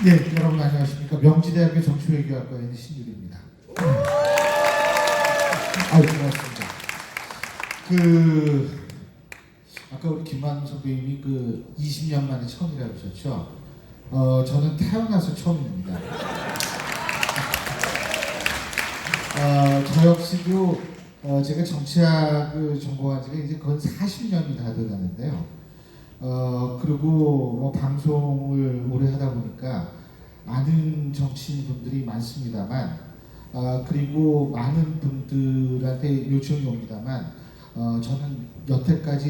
네, 여러분 안녕하십니까. 명지대학교 정치외교학과에 있는 신유리입니다. 아유, 고맙습니다. 그, 아까 우리 김만 선배님이 그 20년 만에 처음이라고 하셨죠? 어, 저는 태어나서 처음입니다. 어, 저 역시도 어, 제가 정치학을 전공한 지가 이제 거의 40년이 다 돼가는데요. 어, 그리고 뭐 방송을 오래 하다 보니까 아는 정치인 분들이 많습니다만, 아, 그리고 많은 분들한테 요청이 옵니다만, 어, 저는 여태까지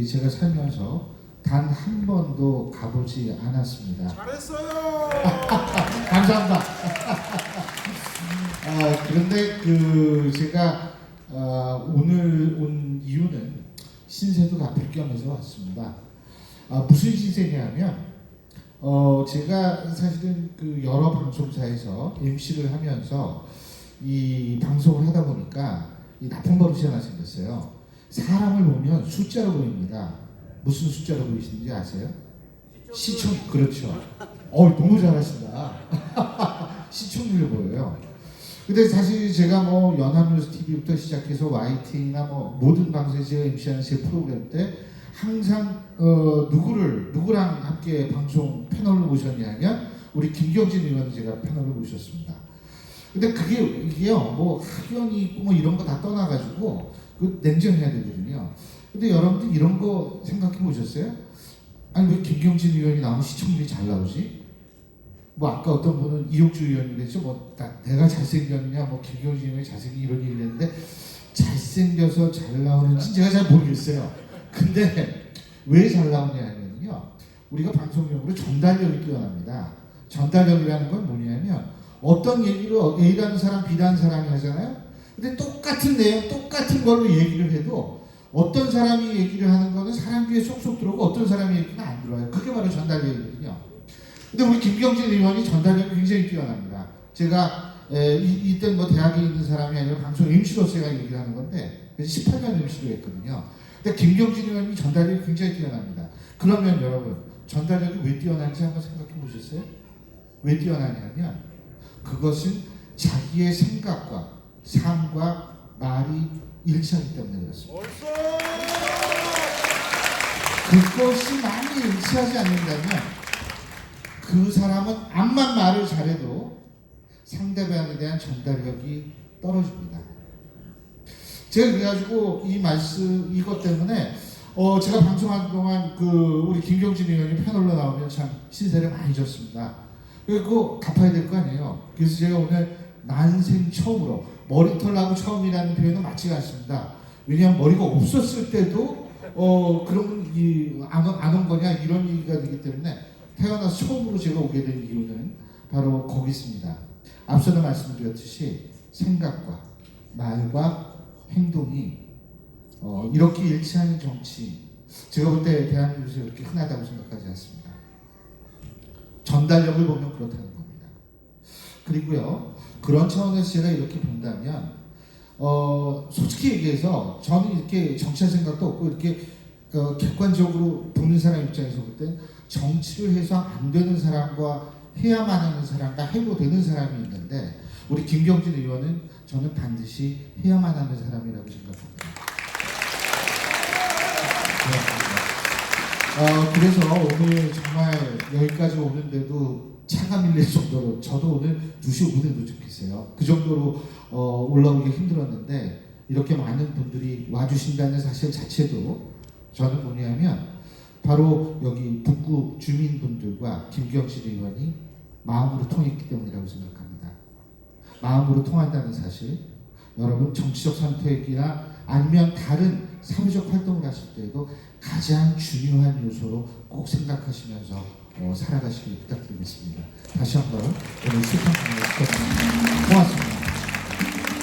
이 제가 살면서 단 한 번도 가보지 않았습니다. 잘했어요. 감사합니다. 아, 그런데 그 제가 아, 오늘 온 이유는 신세도 갚을 겸해서 왔습니다. 아, 무슨 신세냐면 어, 제가 사실은 그 여러 방송사에서 MC를 하면서 이 방송을 하다 보니까 이 나쁜 버릇이 하나 생겼어요. 사람을 보면 숫자로 보입니다. 무슨 숫자로 보이시는지 아세요? 시청 그렇죠. 어 너무 잘하신다. 시청률로 보여요. 근데 사실 제가 뭐 연합뉴스 TV부터 시작해서 YT나 뭐 모든 방송에서 MC하는 제 프로그램 때 항상 어 누구를 누구랑 함께 방송 패널로 모셨냐면 우리 김경진 의원 제가 패널로 모셨습니다. 근데 그게 이게요 뭐 학연이 있고 뭐 이런 거 다 떠나가지고 그 냉정해야 되거든요. 근데 여러분들 이런 거 생각해 보셨어요? 아니 왜 김경진 의원이 나오면 시청률이 잘 나오지? 뭐 아까 어떤 분은 이용주 의원이 그랬죠. 뭐 나, 내가 잘생겼냐, 뭐 김경진 의원이 잘생긴 이런 얘기를 했는데 잘생겨서 잘 나오는지 제가 잘 모르겠어요. 근데 왜 잘 나오냐면요. 우리가 방송용으로 전달력이 뛰어납니다. 전달력이라는 건 뭐냐면 어떤 얘기를 A라는 사람, B라는 사람이 하잖아요. 근데 똑같은 내용, 똑같은 걸로 얘기를 해도 어떤 사람이 얘기를 하는 거는 사람 귀에 쏙쏙 들어오고 어떤 사람이 얘기는 안 들어와요. 그게 바로 전달력이거든요. 근데 우리 김경진 의원이 전달력이 굉장히 뛰어납니다. 제가 에, 이, 이때 뭐 대학에 있는 사람이 아니라 방송 MC로서 제가 얘기를 하는 건데 그래서 18년 MC로 했거든요. 근데 김경진 의원이 전달력이 굉장히 뛰어납니다. 그러면 여러분 전달력이 왜 뛰어난지 한번 생각해 보셨어요? 왜 뛰어나냐면 그것은 자기의 생각과 삶과 말이 일치하기 때문에 그렇습니다. 그것이 많이 일치하지 않는다면 그 사람은 암만 말을 잘해도 상대방에 대한 전달력이 떨어집니다. 제가 그래가지고 이 말씀 이것 때문에 어 제가 방송하는 동안 그 우리 김경진 의원이 패널로 나오면 참 신세를 많이 졌습니다. 그리고 갚아야 될 거 아니에요. 그래서 제가 오늘 난생 처음으로 머리털하고 처음이라는 표현은 맞지가 않습니다. 왜냐하면 머리가 없었을 때도 어 그런 이안온 거냐 이런 얘기가 되기 때문에 태어나서 처음으로 제가 오게 된 이유는 바로 거기 있습니다. 앞서도 말씀드렸듯이 생각과 말과 행동이 어, 이렇게 일치하는 정치 제가 볼 때 대한민국에서 그렇게 흔하다고 생각하지 않습니다. 전달력을 보면 그렇다는 겁니다. 그리고요 그런 차원에서 제가 이렇게 본다면 어, 솔직히 얘기해서 저는 이렇게 정치할 생각도 없고 이렇게 어, 객관적으로 보는 사람 입장에서 볼 때 정치를 해서 안 되는 사람과 해야만 하는 사람과 해도 되는 사람이 있는데 우리 김경진 의원은 저는 반드시 해야만 하는 사람이라고 생각합니다. 네. 어, 그래서 오늘 정말 여기까지 오는데도 차가 밀릴 정도로 저도 오늘 2시 5분에 도착했어요. 그 정도로 어, 올라오기 힘들었는데 이렇게 많은 분들이 와주신다는 사실 자체도 저는 뭐냐면 바로 여기 북구 주민분들과 김경실 의원이 마음으로 통했기 때문이라고 생각합니다. 마음으로 통한다는 사실 여러분 정치적 선택이나 아니면 다른 사회적 활동을 하실 때에도 가장 중요한 요소로 꼭 생각하시면서 어, 살아가시길 부탁드리겠습니다. 다시 한번 오늘 수고하셨습니다. 고맙습니다.